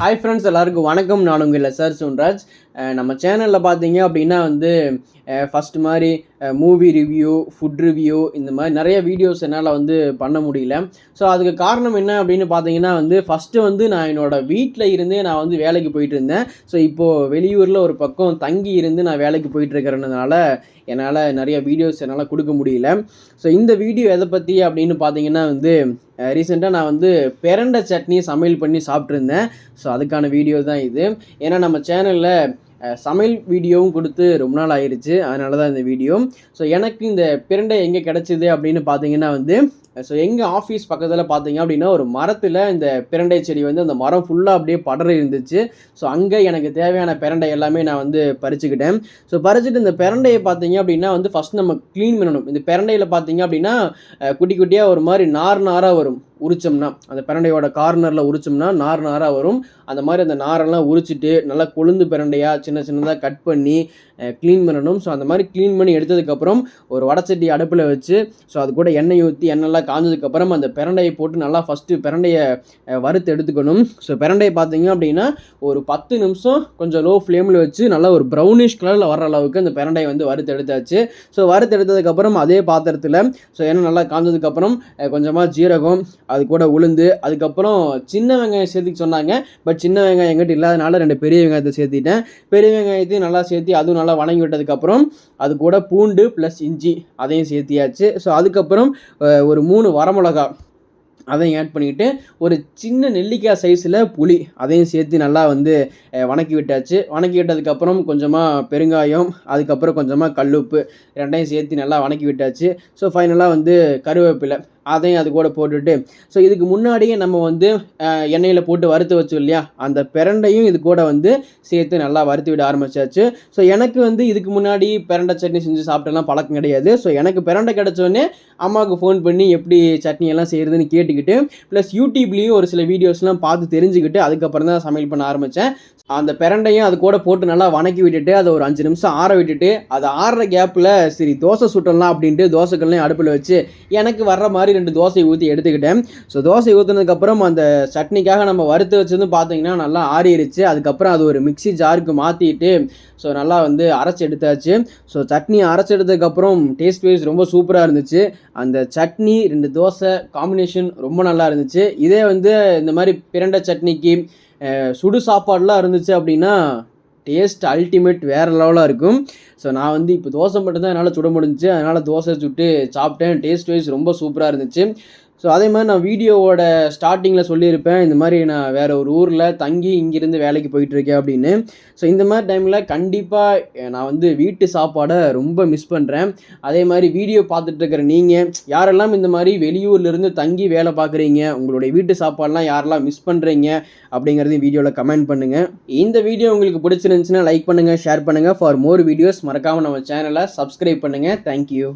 Hi friends எல்லாருக்கும் வணக்கம். நான் உங்கள் சார் சுன்ராஜ். நம்ம சேனலில் பார்த்தீங்க அப்படின்னா வந்து ஃபஸ்ட்டு மாதிரி மூவி ரிவ்யூ ஃபுட் ரிவ்யூ இந்த மாதிரி நிறைய வீடியோஸ் என்னால் வந்து பண்ண முடியல. ஸோ அதுக்கு காரணம் என்ன அப்படின்னு பார்த்தீங்கன்னா வந்து ஃபஸ்ட்டு வந்து நான் என்னோடய வீட்டில் இருந்தே நான் வந்து வேலைக்கு போயிட்டு இருந்தேன். ஸோ இப்போது வெளியூரில் ஒரு பக்கம் தங்கி இருந்து நான் வேலைக்கு போயிட்டுருக்கிறதுனால என்னால் நிறைய வீடியோஸ் என்னால் கொடுக்க முடியல. ஸோ இந்த வீடியோ எதை பற்றி அப்படின்னு பார்த்தீங்கன்னா வந்து ரீசெண்டாக நான் வந்து பெரண்டை சட்னி சமையல் பண்ணி சாப்பிட்ருந்தேன் ஸோ அதுக்கான வீடியோ தான் இது. ஏன்னா நம்ம சேனலில் சமையல் வீடியோவும் கொடுத்து ரொம்ப நாள் ஆயிடுச்சு அதனால தான் இந்த வீடியோ. ஸோ எனக்கு இந்த பிரண்டை எங்கே கிடச்சிது அப்படின்னு பார்த்தீங்கன்னா வந்து ஸோ எங்கள் ஆஃபீஸ் பக்கத்தில் பார்த்தீங்க அப்படின்னா ஒரு மரத்தில் இந்த பிரண்டை செடி வந்து அந்த மரம் ஃபுல்லாக அப்படியே படர இருந்துச்சு. ஸோ அங்கே எனக்கு தேவையான பிரண்டை எல்லாமே நான் வந்து பறிச்சுக்கிட்டேன். ஸோ பறிச்சுட்டு இந்த பிரண்டையை பார்த்தீங்க அப்படின்னா வந்து ஃபஸ்ட் நம்ம க்ளீன் பண்ணணும். இந்த பிரண்டையில் பார்த்தீங்க அப்படின்னா குட்டி குட்டியாக ஒரு மாதிரி நார் நாராக வரும். உரிச்சோம்னா அந்த பிரண்டையோட கார்னரில் உரிச்சோம்னா நார் நாராக வரும். அந்த மாதிரி அந்த நாரெல்லாம் உரிச்சிட்டு நல்லா கொழுந்து பிரண்டையாக சின்ன சின்னதாக கட் பண்ணி க்ளீன் பண்ணணும். ஸோ அந்த மாதிரி க்ளீன் பண்ணி எடுத்ததுக்கப்புறம் ஒரு வடச்சட்டி அடுப்பில் வச்சு ஸோ அது கூட எண்ணெய் ஊற்றி எண்ணெய்லாம் காஞ்சதுக்கப்புறம் அந்த பிரண்டையை போட்டு நல்லா ஃபஸ்ட்டு பிரண்டையை வறுத்து எடுத்துக்கணும். ஸோ பிரண்டையை பார்த்தீங்க அப்படின்னா ஒரு பத்து நிமிஷம் கொஞ்சம் லோ ஃப்ளேமில் வச்சு நல்லா ஒரு ப்ரௌனிஷ் கலரில் வர அளவுக்கு அந்த பிரண்டையை வந்து வறுத்து எடுத்தாச்சு. ஸோ வறுத்து எடுத்ததுக்கப்புறம் அதே பாத்திரத்தில் ஸோ ஏன்னா நல்லா காஞ்சதுக்கப்புறம் கொஞ்சமாக ஜீரகம் அது கூட உளுந்து அதுக்கப்புறம் சின்ன வெங்காயம் சேர்த்துக்க சொன்னாங்க. பட் சின்ன வெங்காயம் எங்கிட்ட இல்லாதனால ரெண்டு பெரிய வெங்காயத்தை சேர்த்திட்டேன். பெரிய வெங்காயத்தையும் நல்லா சேர்த்து அதுவும் நல்லா வணங்கி விட்டதுக்கப்புறம் அது கூட பூண்டு ப்ளஸ் இஞ்சி அதையும் சேர்த்தியாச்சு. ஸோ அதுக்கப்புறம் ஒரு மூணு மூணு வரமிளகா அதையும் ஆட் பண்ணிக்கிட்டு ஒரு சின்ன நெல்லிக்காய் சைஸில் புளி அதையும் சேர்த்து நல்லா வந்து வணக்கி விட்டாச்சு. வணக்கி விட்டதுக்கப்புறம் கொஞ்சமாக பெருங்காயம் அதுக்கப்புறம் கொஞ்சமாக கல்லுப்பு ரெண்டையும் சேர்த்து நல்லா வணக்கி விட்டாச்சு. ஸோ ஃபைனலாக வந்து கருவேப்பிலை. அதையும் அது கூட போட்டுட்டு ஸோ இதுக்கு முன்னாடியே நம்ம வந்து எண்ணெயில் போட்டு வறுத்து வச்சோம் இல்லையா? அந்த பிரண்டையும் இது கூட வந்து சேர்த்து நல்லா வறுத்து விட ஆரம்பிச்சாச்சு. ஸோ எனக்கு வந்து இதுக்கு முன்னாடி பிரண்டை சட்னி செஞ்சு சாப்பிட்டெல்லாம் பழக்கம் கிடையாது. ஸோ எனக்கு பிரண்டை கிடச்சோடனே அம்மாவுக்கு ஃபோன் பண்ணி எப்படி சட்னி எல்லாம் செய்கிறதுன்னு கேட்டுக்கிட்டு ப்ளஸ் யூடியூப்லேயும் ஒரு சில வீடியோஸ்லாம் பார்த்து தெரிஞ்சுக்கிட்டு அதுக்கப்புறம் தான் சமையல் பண்ண ஆரம்பித்தேன் அந்த பிரண்டையும் அது கூட போட்டு நல்லா வணக்கி விட்டுட்டு அதை ஒரு அஞ்சு நிமிஷம் ஆற விட்டுட்டு அதை ஆறுற கேப்பில் சரி தோசை சுட்டலாம் அப்படின்ட்டு தோசைக்கல்லையும் அடுப்பில் வச்சு எனக்கு வர்ற மாதிரி ரெண்டு தோசை ஊற்றி எடுத்துக்கிட்டேன். ஸோ தோசை ஊற்றினதுக்கப்புறம் அந்த சட்னிக்காக நம்ம வறுத்து வச்சதும் பார்த்தீங்கன்னா நல்லா ஆறிடுச்சு அதுக்கப்புறம் அது ஒரு மிக்ஸி ஜாருக்கு மாற்றிட்டு ஸோ நல்லா வந்து அரைச்சி எடுத்தாச்சு. ஸோ சட்னி அரைச்சி எடுத்ததுக்கப்புறம் டேஸ்ட் வைஸ் ரொம்ப சூப்பராக இருந்துச்சு. அந்த சட்னி ரெண்டு தோசை காம்பினேஷன் ரொம்ப நல்லா இருந்துச்சு. இதே வந்து இந்த மாதிரி பிரண்டை சட்னிக்கு சுடு சாப்பாடெலாம் இருந்துச்சு அப்படின்னா டேஸ்ட் அல்டிமேட் வேறு லெவலாக இருக்கும். ஸோ நான் வந்து இப்போ தோசை மட்டும்தான் என்னால் சுட முடிஞ்சுச்சு. அதனால் தோசை சுட்டு சாப்பிட்டேன். டேஸ்ட் வைஸ் ரொம்ப சூப்பராக இருந்துச்சு. ஸோ அதே மாதிரி நான் வீடியோவோட ஸ்டார்டிங்கில் சொல்லியிருப்பேன். இந்த மாதிரி நான் வேறு ஒரு ஊரில் தங்கி இங்கேருந்து வேலைக்கு போயிட்டுருக்கேன் அப்படின்னு. ஸோ இந்த மாதிரி டைமில் கண்டிப்பாக நான் வந்து வீட்டு சாப்பாடை ரொம்ப மிஸ் பண்ணுறேன் அதே மாதிரி வீடியோ பார்த்துட்ருக்கிற நீங்கள் யாரெல்லாம் இந்த மாதிரி வெளியூர்லேருந்து தங்கி வேலை பார்க்குறீங்க உங்களுடைய வீட்டு சாப்பாடெலாம் யாரெல்லாம் மிஸ் பண்ணுறீங்க அப்படிங்கிறதையும் வீடியோவில் கமெண்ட் பண்ணுங்கள் இந்த வீடியோ உங்களுக்கு பிடிச்சிருந்துச்சுன்னா லைக் பண்ணுங்கள் ஷேர் பண்ணுங்கள் ஃபார் மோர் வீடியோஸ் மறக்காமல் நம்ம சேனலை சப்ஸ்கிரைப் பண்ணுங்கள் தேங்க்யூ